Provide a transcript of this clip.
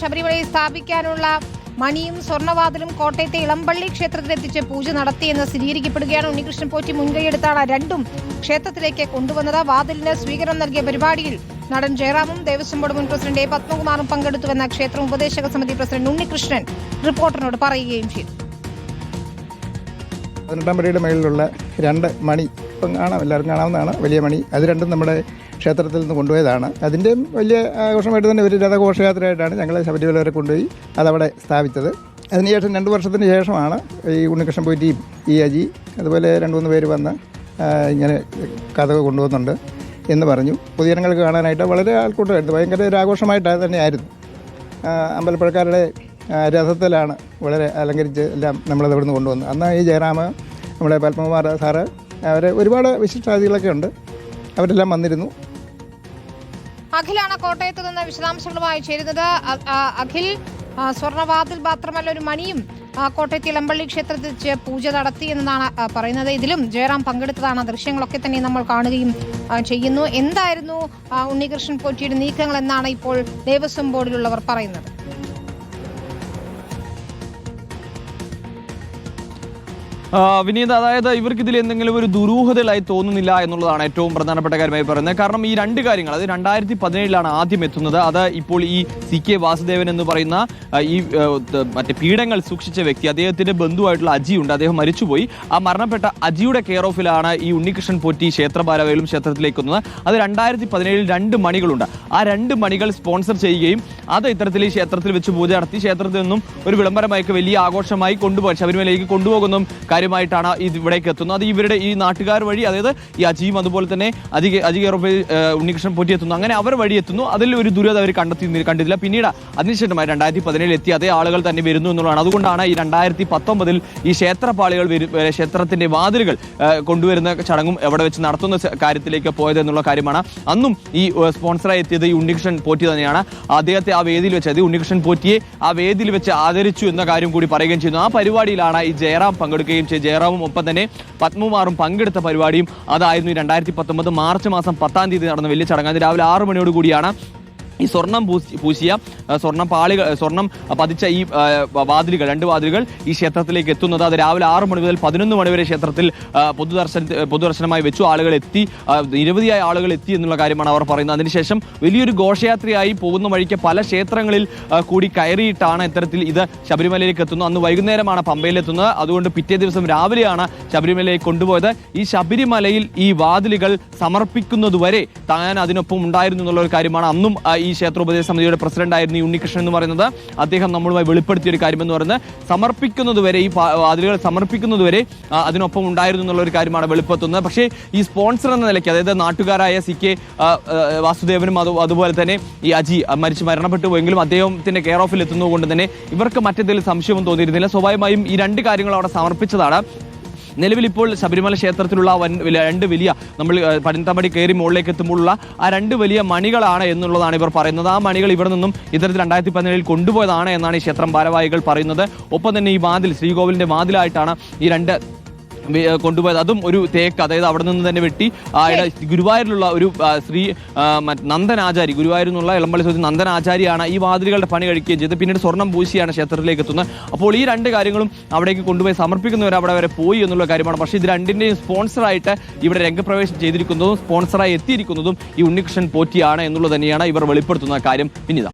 ശബരിമലയിൽ സ്ഥാപിക്കാനുള്ള മണിയും സ്വർണവാതിലും കോട്ടയത്തെ ഇളമ്പള്ളി ക്ഷേത്രത്തിലെത്തിച്ച് പൂജ നടത്തിയെന്ന് സ്ഥിരീകരിക്കപ്പെടുകയാണ് ഉണ്ണികൃഷ്ണൻ പോറ്റി മുൻകൈയെടുത്താണ് രണ്ടും ക്ഷേത്രത്തിലേക്ക് കൊണ്ടുവന്നത്. വാതിലിന് സ്വീകരണം നൽകിയ പരിപാടിയിൽ നടൻ ജയറാമും ദേവസ്വം ബോർഡ് മുൻ പ്രസിഡന്റ് എ പത്മകുമാറും പങ്കെടുത്തുവെന്ന ക്ഷേത്ര ഉപദേശക സമിതി പ്രസിഡന്റ് ഉണ്ണികൃഷ്ണൻ റിപ്പോർട്ടറിനോട് പറയുകയും ചെയ്തു. പതിനെട്ടാം പടിയുടെ മേളിലുള്ള രണ്ട് മണി ഇപ്പം കാണാം എല്ലാവർക്കും കാണാവുന്നതാണ്. വലിയ മണി. അത് രണ്ടും നമ്മുടെ ക്ഷേത്രത്തിൽ നിന്ന് കൊണ്ടുപോയതാണ്. അതിന്റെയും വലിയ ആഘോഷമായിട്ട് തന്നെ ഒരു രഥഘോഷയാത്രയായിട്ടാണ് ഞങ്ങൾ ശബരിമല വരെ കൊണ്ടുപോയി അതവിടെ സ്ഥാപിച്ചത്. അതിനുശേഷം രണ്ട് വർഷത്തിന് ശേഷമാണ് ഈ ഉണ്ണികൃഷ്ണൻ പോയിട്ടിയും ഈ അജി അതുപോലെ രണ്ട് മൂന്ന് പേര് വന്ന് ഇങ്ങനെ കഥ കൊണ്ടുപോകുന്നുണ്ട് എന്ന് പറഞ്ഞു. പൊതുജനങ്ങൾക്ക് കാണാനായിട്ട് വളരെ ആൾക്കൂട്ടമായിരുന്നു. ഭയങ്കര ഒരു ആഘോഷമായിട്ട് തന്നെയായിരുന്നു. അമ്പലപ്പുഴക്കാരുടെ രഥത്തിലാണ് വളരെ അലങ്കരിച്ച് എല്ലാം നമ്മളത് ഇവിടുന്ന് കൊണ്ടുവന്നത്. അന്ന് ഈ ജയറാമ് നമ്മുടെ പത്മകുമാർ സാറ് അവർ ഒരുപാട് വിശിഷ്ടാതിഥികളൊക്കെ ഉണ്ട്. അവരെല്ലാം വന്നിരുന്നു. അഖിലാണ് കോട്ടയത്ത് നിന്ന് വിശദാംശങ്ങളുമായി ചേരുന്നത്. അഖിൽ സ്വർണവാതിൽ മാത്രമല്ല ഒരു മണിയും കോട്ടയത്ത് ഇളമ്പള്ളി ക്ഷേത്രത്തിൽ പൂജ നടത്തി എന്നാണ് പറയുന്നത്. ഇതിലും ജയറാം പങ്കെടുത്തതാണ്. ദൃശ്യങ്ങളൊക്കെ തന്നെ നമ്മൾ കാണുകയും ചെയ്യുന്നു. എന്തായിരുന്നു ഉണ്ണികൃഷ്ണൻ പോറ്റിയുടെ നീക്കങ്ങൾ എന്നാണ് ഇപ്പോൾ ദേവസ്വം ബോർഡിലുള്ളവർ പറയുന്നത്? വിനീത് അതായത് ഇവർക്ക് ഇതിൽ എന്തെങ്കിലും ഒരു ദുരൂഹതകളായി തോന്നുന്നില്ല എന്നുള്ളതാണ് ഏറ്റവും പ്രധാനപ്പെട്ട കാര്യമായി പറയുന്നത്. കാരണം ഈ രണ്ട് കാര്യങ്ങൾ അത് രണ്ടായിരത്തി പതിനേഴിലാണ് ആദ്യം എത്തുന്നത്. അത് ഇപ്പോൾ ഈ സി കെ വാസുദേവൻ എന്ന് പറയുന്ന ഈ മറ്റേ പീഠങ്ങൾ സൂക്ഷിച്ച വ്യക്തി അദ്ദേഹത്തിന്റെ ബന്ധുവായിട്ടുള്ള അജി ഉണ്ട്. അദ്ദേഹം മരിച്ചുപോയി. ആ മരണപ്പെട്ട അജിയുടെ കെയർ ഓഫിലാണ് ഈ ഉണ്ണികൃഷ്ണൻ പോറ്റി ക്ഷേത്രഭാരവയിലും ക്ഷേത്രത്തിലേക്ക് എത്തുന്നത്. അത് രണ്ടായിരത്തി പതിനേഴിൽ രണ്ട് മണികളുണ്ട്. ആ രണ്ട് മണികൾ സ്പോൺസർ ചെയ്യുകയും അത് ഇത്തരത്തിൽ ഈ ക്ഷേത്രത്തിൽ വെച്ച് പൂജ നടത്തി ക്ഷേത്രത്തിൽ നിന്നും ഒരു വിളംബരമായിട്ട് വലിയ ആഘോഷമായി കൊണ്ടുപോയി ശബരിമലയിലേക്ക് കൊണ്ടുപോകുന്നതും കാര്യമായിട്ടാണ് ഇവിടേക്ക് എത്തുന്നത്. ഇവരുടെ ഈ നാട്ടുകാർ വഴി അതായത് ഈ അജിയും അതുപോലെ തന്നെ അജി അജി കെയറോഫ് ഉണ്ണികൃഷ്ണൻ പൊറ്റി എത്തുന്നു അങ്ങനെ അവർ വഴി എത്തുന്നു. അതിൽ ഒരു ദുരിതം അവർ കണ്ടെത്തി കണ്ടിട്ടില്ല പിന്നീട് അതിനുശേഷമായി രണ്ടായിരത്തി പതിനേഴിൽ എത്തി അതേ ആളുകൾ തന്നെ വരുന്നു എന്നുള്ളതാണ്. അതുകൊണ്ടാണ് ഈ രണ്ടായിരത്തി പത്തൊമ്പതിൽ ഈ ക്ഷേത്രപാളികൾ ക്ഷേത്രത്തിന്റെ വാതിലുകൾ കൊണ്ടുവരുന്ന ചടങ്ങും എവിടെ വെച്ച് നടത്തുന്ന കാര്യത്തിലേക്ക് പോയത് എന്നുള്ള കാര്യമാണ്. അന്നും ഈ സ്പോൺസറായി എത്തിയത് ഈ ഉണ്ണികൃഷ്ണൻ പോറ്റി തന്നെയാണ്. അദ്ദേഹത്തെ ആ വേദിയിൽ വെച്ച് അത് ഉണ്ണികൃഷ്ണൻ പോറ്റിയെ ആ വേദിയിൽ വെച്ച് ആദരിച്ചു എന്ന കാര്യം കൂടി പറയുകയും ചെയ്യുന്നു. ആ പരിപാടിയിലാണ് ഈ ജയറാം പങ്കെടുക്കുകയും ജയറാമും ഒപ്പം തന്നെ പത്മകുമാറും പങ്കെടുത്ത പരിപാടിയും അതായിരുന്നു രണ്ടായിരത്തി പത്തൊമ്പത് മാർച്ച് മാസം പത്താം തീയതി നടന്ന വലിയ ചടങ്ങ്. അത് രാവിലെ ആറ് മണിയോട് കൂടിയാണ് ഈ സ്വർണം പൂശി പൂശിയ സ്വർണം പാളികൾ സ്വർണം പതിച്ച ഈ വാതിലുകൾ രണ്ട് വാതിലുകൾ ഈ ക്ഷേത്രത്തിലേക്ക് എത്തുന്നത്. അത് രാവിലെ ആറ് മണി മുതൽ പതിനൊന്ന് മണി വരെ ക്ഷേത്രത്തിൽ പൊതുദർശന പൊതുദർശനമായി വെച്ചു ആളുകൾ എത്തി നിരവധിയായ ആളുകൾ എത്തി എന്നുള്ള കാര്യമാണ് അവർ പറയുന്നത്. അതിനുശേഷം വലിയൊരു ഘോഷയാത്രയായി പോകുന്ന വഴിക്ക് പല ക്ഷേത്രങ്ങളിൽ കൂടി കയറിയിട്ടാണ് ഇത്തരത്തിൽ ഇത് ശബരിമലയിലേക്ക് എത്തുന്നത്. അന്ന് വൈകുന്നേരമാണ് പമ്പയിൽ എത്തുന്നത്. അതുകൊണ്ട് പിറ്റേ ദിവസം രാവിലെയാണ് ശബരിമലയിൽ കൊണ്ടുപോയത്. ഈ ശബരിമലയിൽ ഈ വാതിലുകൾ സമർപ്പിക്കുന്നതുവരെ താൻ അതിനൊപ്പം ഉണ്ടായിരുന്നു എന്നുള്ള ഒരു കാര്യമാണ്. അന്നും ആ, ഈ ക്ഷേത്രോപദേശ സമിതിയുടെ പ്രസിഡന്റ് ആയിരുന്നു ഉണ്ണികൃഷ്ണൻ എന്ന് പറയുന്നത്. അദ്ദേഹം നമ്മളുമായി വെളിപ്പെടുത്തിയ ഒരു കാര്യമെന്ന് പറയുന്നത് സമർപ്പിക്കുന്നതുവരെ ഈ അതിലുകൾ സമർപ്പിക്കുന്നതുവരെ അതിനൊപ്പം ഉണ്ടായിരുന്നു എന്നുള്ള ഒരു കാര്യമാണ് വെളിപ്പെടുത്തുന്നത്. പക്ഷേ ഈ സ്പോൺസർ എന്ന നിലയ്ക്ക് അതായത് നാട്ടുകാരായ സി കെ വാസുദേവനും അത് അതുപോലെ തന്നെ ഈ അജി മരിച്ചു മരണപ്പെട്ടു പോയെങ്കിലും അദ്ദേഹത്തിന്റെ കെയർ ഓഫിൽ എത്തുന്നതുകൊണ്ട് തന്നെ ഇവർക്ക് മറ്റെന്തെങ്കിലും സംശയവും തോന്നിയിരുന്നില്ല. സ്വാഭാവികമായും ഈ രണ്ട് കാര്യങ്ങൾ അവിടെ സമർപ്പിച്ചതാണ്. നിലവിൽ ഇപ്പോൾ ശബരിമല ക്ഷേത്രത്തിലുള്ള വൻ രണ്ട് വലിയ നമ്മൾ ഏഹ്, പതിനെട്ടാമ്പടി കയറി മുകളിലേക്ക് എത്തുമ്പോഴുള്ള ആ രണ്ട് വലിയ മണികളാണ് എന്നുള്ളതാണ് ഇവർ പറയുന്നത്. ആ മണികൾ ഇവിടെ നിന്നും ഇത്തരത്തിൽ രണ്ടായിരത്തി പതിനേഴിൽ കൊണ്ടുപോയതാണ് എന്നാണ് ഈ ക്ഷേത്രം ഭാരവാഹികൾ പറയുന്നത്. ഒപ്പം തന്നെ ഈ വാതിൽ ശ്രീകോവിലിന്റെ വാതിലായിട്ടാണ് ഈ രണ്ട് കൊണ്ടുപോയത്. അതും ഒരു തേക്ക് അതായത് അവിടെ നിന്ന് തന്നെ വെട്ടി ഗുരുവായൂരിലുള്ള ഒരു ശ്രീ നന്ദനാചാരി ഗുരുവായൂരിൽ നിന്നുള്ള ഇളമ്പള്ളി സ്വദേശി നന്ദനാചാരിയാണ് ഈ വാതിലുകളുടെ പണി കഴിക്കുകയും ചെയ്തത്. പിന്നീട് സ്വർണം പൂശിയാണ് ക്ഷേത്രത്തിലേക്ക് എത്തുന്നത്. അപ്പോൾ ഈ രണ്ട് കാര്യങ്ങളും അവിടേക്ക് കൊണ്ടുപോയി സമർപ്പിക്കുന്നവർ അവിടെ വരെ പോയി എന്നുള്ള കാര്യമാണ്. പക്ഷേ ഇത് രണ്ടിന്റെയും സ്പോൺസറായിട്ട് ഇവിടെ രംഗപ്രവേശം ചെയ്തിരിക്കുന്നതും സ്പോൺസറായി എത്തിയിരിക്കുന്നതും ഈ ഉണ്ണികൃഷ്ണൻ പോറ്റിയാണ് എന്നുള്ളത് തന്നെയാണ് ഇവർ വെളിപ്പെടുത്തുന്ന കാര്യം. പിന്നിത